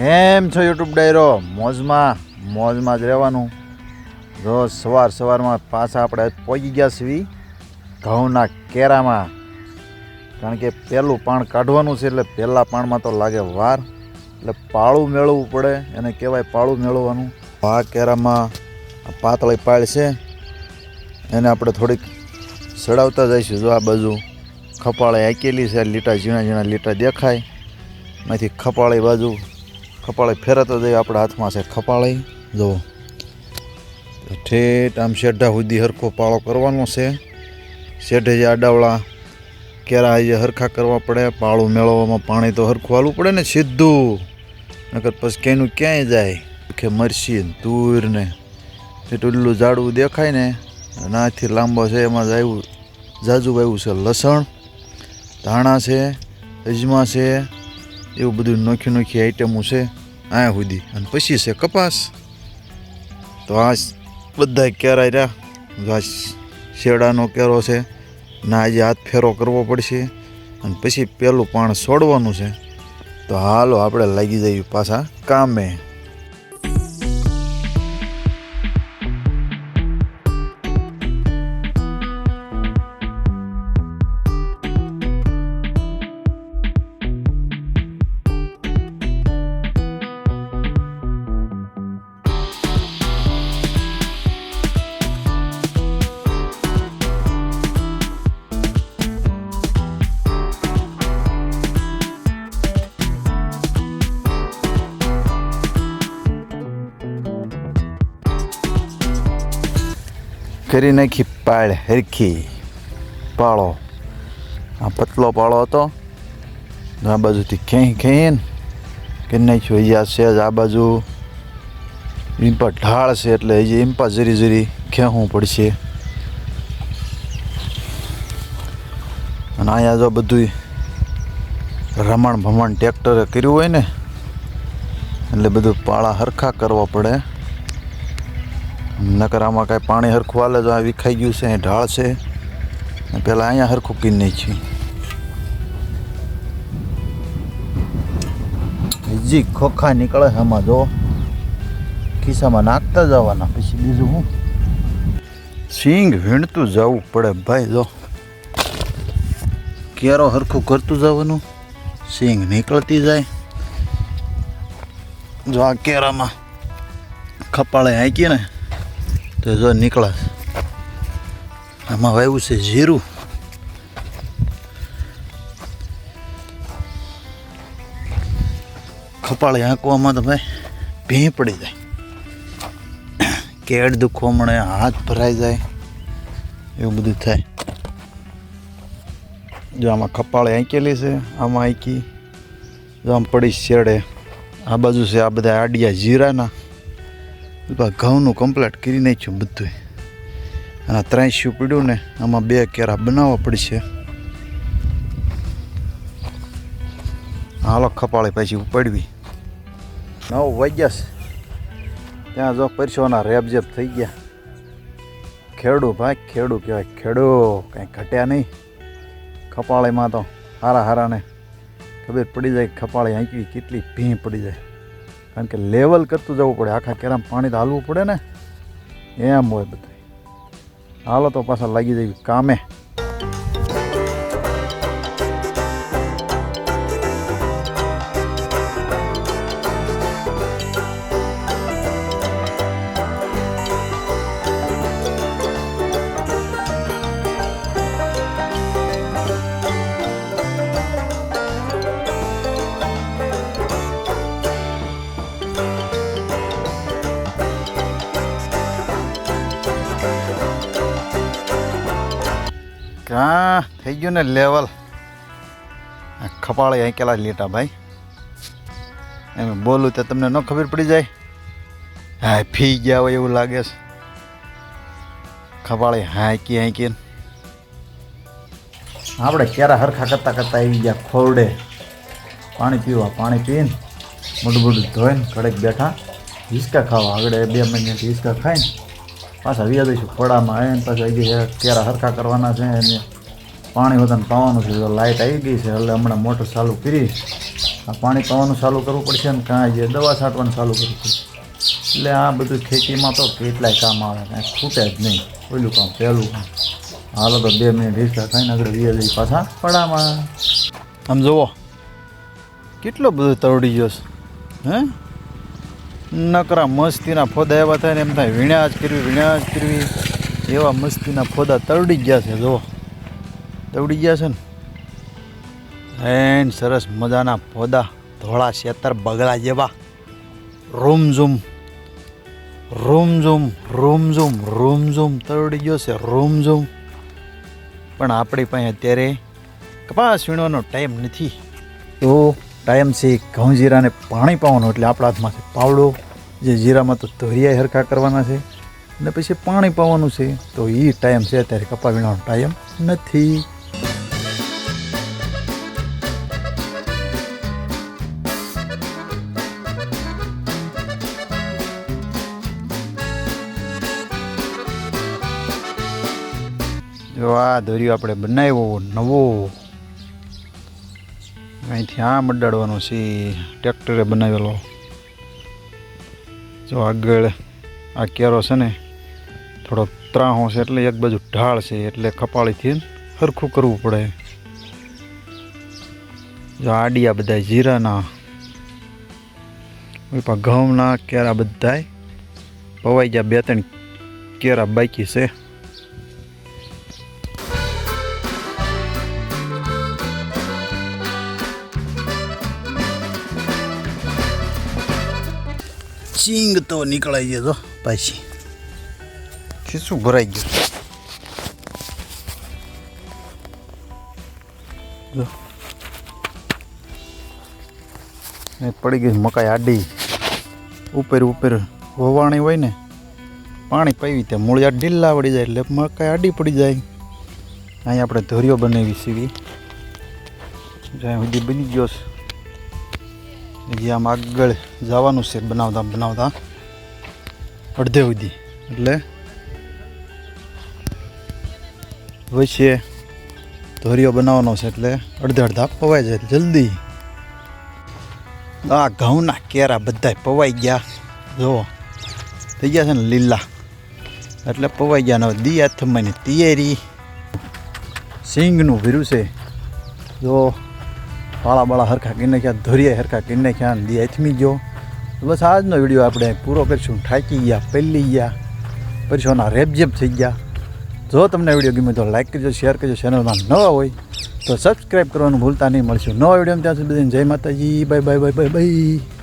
કેમ છો યુટ્યુબ ડાયરો. મોજમાં મોજમાં જ રહેવાનું. રોજ સવાર સવારમાં પાછા આપણે પહોંચી ગયા છીએ ઘઉંના કેરામાં. કારણ કે પહેલું પાણ કાઢવાનું છે એટલે પહેલાં પાણમાં તો લાગે વાર. એટલે પાળું મેળવવું પડે, એને કહેવાય પાળું મેળવવાનું. આ કેરામાં પાતળી પાળ છે, એને આપણે થોડીક સડાવતા જઈશું. જો આ બાજુ ખપાળે આંકેલી છે, લીટા ઝીણા ઝીણા લીટા દેખાય. એમાંથી ખપાળી બાજુ ખપાળી ફેરતો જઈએ આપણા હાથમાં છે ખપાળી. જુઓ ઠેઠ આમ શેઢા સુધી હરખો પાળો કરવાનો છે. શેઢે જે આડાવળા કેરા જે હરખા કરવા પડે, પાળું મેળવવામાં પાણી તો હરખું હાલવું પડે ને સીધું. નકર પછી કેનું ક્યાંય જાય? કે મરસી ને તુર ને. એટલું ઝાડવું દેખાય ને નાથી લાંબો છે, એમાં જ આવ્યું જાજુ આવ્યું છે લસણ, ધાણા છે, અજમા છે, એવું બધું નોખી નોખી આઈટમો છે. આયા સુધી. અને પછી છે કપાસ. તો આ બધા કેરા રહ્યા. આ શેડાનો કેરો છે. ના આજે હાથ ફેરો કરવો પડશે. અને પછી પેલું પાણ છોડવાનું છે. તો હાલો, આપણે લાગી જઈએ પાછા કામે. કરી નાખી પાળ હરખી. પાળો. આ પતલો પાળો હતો. આ બાજુથી ખેંચ ખેંચ કરી નાખ્યું અહીંયા છે જ આ બાજુ. ઇમ્પા ઢાળ છે એટલે હજી ઇમ્પા જરી જરી ખેંચવું પડશે. અને અહીંયા જો બધું રમણ ભમણ ટ્રેક્ટરે કર્યું હોય ને, એટલે બધું પાળા હરખા કરવા પડે. નકર આમાં કાંઈ પાણી હરખું હાલે તો આ વિખાઈ ગયું છે, અહીં ઢાળ છે. પેલા અહીંયા હરખું કીન નહીં છે. બીજી ખોખા નીકળે છે જો. ખિસ્સામાં નાખતા જવાના, પછી બીજું હું? સિંગ વીણતું જવું પડે ભાઈ, જો. ક્યારો હરખું કરતું જવાનું? સિંગ નીકળતી જાય. જો આ કેરામાં ખપાળે હાંકીએ ને તો જો નીકળે આમાં વાવ્યું છે જીરું ખપાળે આંકવામાં તો ભાઈ ભીં પડી જાય. કેડ દુખવા મળે, હાથ ભરાઈ જાય, એવું બધું થાય. જો આમાં ખપાળે આંકેલી છે, આમાં આંકી. જો આમ પડી શેડે. આ બાજુ છે આ બધા આડિયા જીરાના ઘઉંનું કમ્પ્લેટ કરી નાખ્યું બધું અને ત્રાંસ્યું પડ્યું ને, આમાં બે કેરા બનાવવા પડશે. હાલો ખપાળી પાછી ઉપાડવી. નવ વાગ્યા છે. ત્યાં જો પરસોના રેબજેબ થઈ ગયા. ખેડું ભાઈ, ખેડું કહેવાય, ખેડો કાંઈ ઘટ્યા નહીં. ખપાળીમાં તો હારા હારાને ખબર પડી જાય ખપાળી આંકવી કેટલી ભીં પડી જાય. કારણ કે લેવલ કરતું જવું પડે. આખા કેરામ પાણી તો હાલવું પડે ને. એમ હોય બધું હાલો તો પાછા લાગી જાય કામે. ક્યાં થઈ ગયું ને લેવલ ખપાળે આંકેલા લેટા ભાઈ. એમ બોલું તો તમને ન ખબર પડી જાય. હા, ફી ગયા હોય એવું લાગે છે. ખપાળે હાંકી હાંકીને. આપણે ક્યારે હરખા કરતાં કરતાં આવી ગયા? ખોરડે. પાણી પીવા, પાણી પીને મોઢું મોઢું ધોઈને કડક બેઠા. હિસકા ખાવા. આગળ બે મહિનાથી હિસકા ખાઈને પાછા વ્યા દઈશું ખોડામાં આવીને પાછા હજી કેરા હરખા કરવાના છે. એને પાણી વધારે પાવાનું છે. લાઇટ આવી ગઈ છે, એટલે હમણાં મોટર ચાલુ કરી. આ પાણી પાવાનું ચાલુ કરવું પડશે ને કાંઈ જે દવા છાંટવાનું ચાલુ કરવું પડશે. એટલે આ બધું ખેતીમાં તો કેટલાય કામ આવે કાંઈ ખૂટે જ નહીં. પહેલું કામ પહેલું કામ. હાલો તો બે મિનિટ રિક્ષા થઈને આગળ વીએ જઈ પાછા પડામાં આમ જુઓ, કેટલો બધો તરડી ગયો છે, હે? નકરા મસ્તીના ફોદા એવા થાય ને એમ થાય. વીણ્યા જ કરવી વીણ્યા જ કરવી. એવા મસ્તીના ફોદા તરડી ગયા છે, જુઓ. તરડી ગયા છે ને. એન સરસ મજાના ફોદા. ધોળા શેતર બગલા જેવા. રૂમઝૂમ. રૂમઝૂમ રૂમઝૂમ રૂમઝૂમ તરડી ગયો છે, રૂમઝૂમ. પણ આપણી પાસે અત્યારે કપાસ વીણવાનો ટાઈમ નથી. તો ટાઈમ છે ઘઉં જીરાને પાણી પાવાનું એટલે આપણા હાથમાં છે પાવડો, જે જીરામાં તો ધોરિયા હરખા કરવાના છે, અને પછી પાણી પાવાનું છે, તો એ ટાઈમ છે અત્યારે કપા વીણવાનો ટાઈમ નથી. જો આ દોર્યો આપણે બનાવ્યો, નવો. અહીંથી આમ અડાડવાનો છે ટ્રેક્ટરે બનાવેલો. જો આગળ આ કેરો છે ને, થોડો ત્રાહો છે એટલે એક બાજુ ઢાળ છે, એટલે કપાળીથી સરખું કરવું પડે. જો આડિયા બધા જીરાના ઘઉંના કેરા બધાય પવાઈ ગયા, બે ત્રણ કેરા બાકી છે. ચીંગ તો નીકળાઈ ગયો તો પાછી. ખીસું ભરાઈ ગયું પડી ગઈ મકાઈ આડી ઉપર ઉપર વવાણી હોય ને પાણી પાવી ત્યાં મૂળિયા ઢીલા પડી જાય એટલે મકાઈ આડી પડી જાય અહીં આપણે ધોરીઓ બનાવી સીવી જ્યાં સુધી બની ગયો છે હજી આમ આગળ જવાનું છે, બનાવતા બનાવતા. અડધે સુધી. એટલે વચ્ચે ધોરીઓ બનાવવાનો છે, એટલે અડધે અડધા પવાઈ જાય, જલ્દી. આ ઘઉંના કેરા બધા પવાઈ ગયા. જુઓ, થઈ ગયા છે ને લીલા. એટલે પવાઈ ગયા ને દી આથમવાની તૈયારી. સિંગનું ભીરું છે. જો પાળા બાળા હરખા કરી નાખ્યા ધોરિયા હરખા કરી નાખ્યા દી આથમી ગયો. બસ આજનો વીડિયો આપણે પૂરો કરીશું. ઠાકી ગયા, પહેલી ગયા પરીક્ષાના રેપઝેપ થઈ ગયા. જો તમને વીડિયો ગમે તો લાઈક કરજો, શેર કરજો, ચેનલમાં નવા હોય તો સબસ્ક્રાઈબ કરવાનું ભૂલતા નહીં. મળશું નવા વીડિયો ત્યાં સુધી જય Mataji. Bye bye bye bye bye.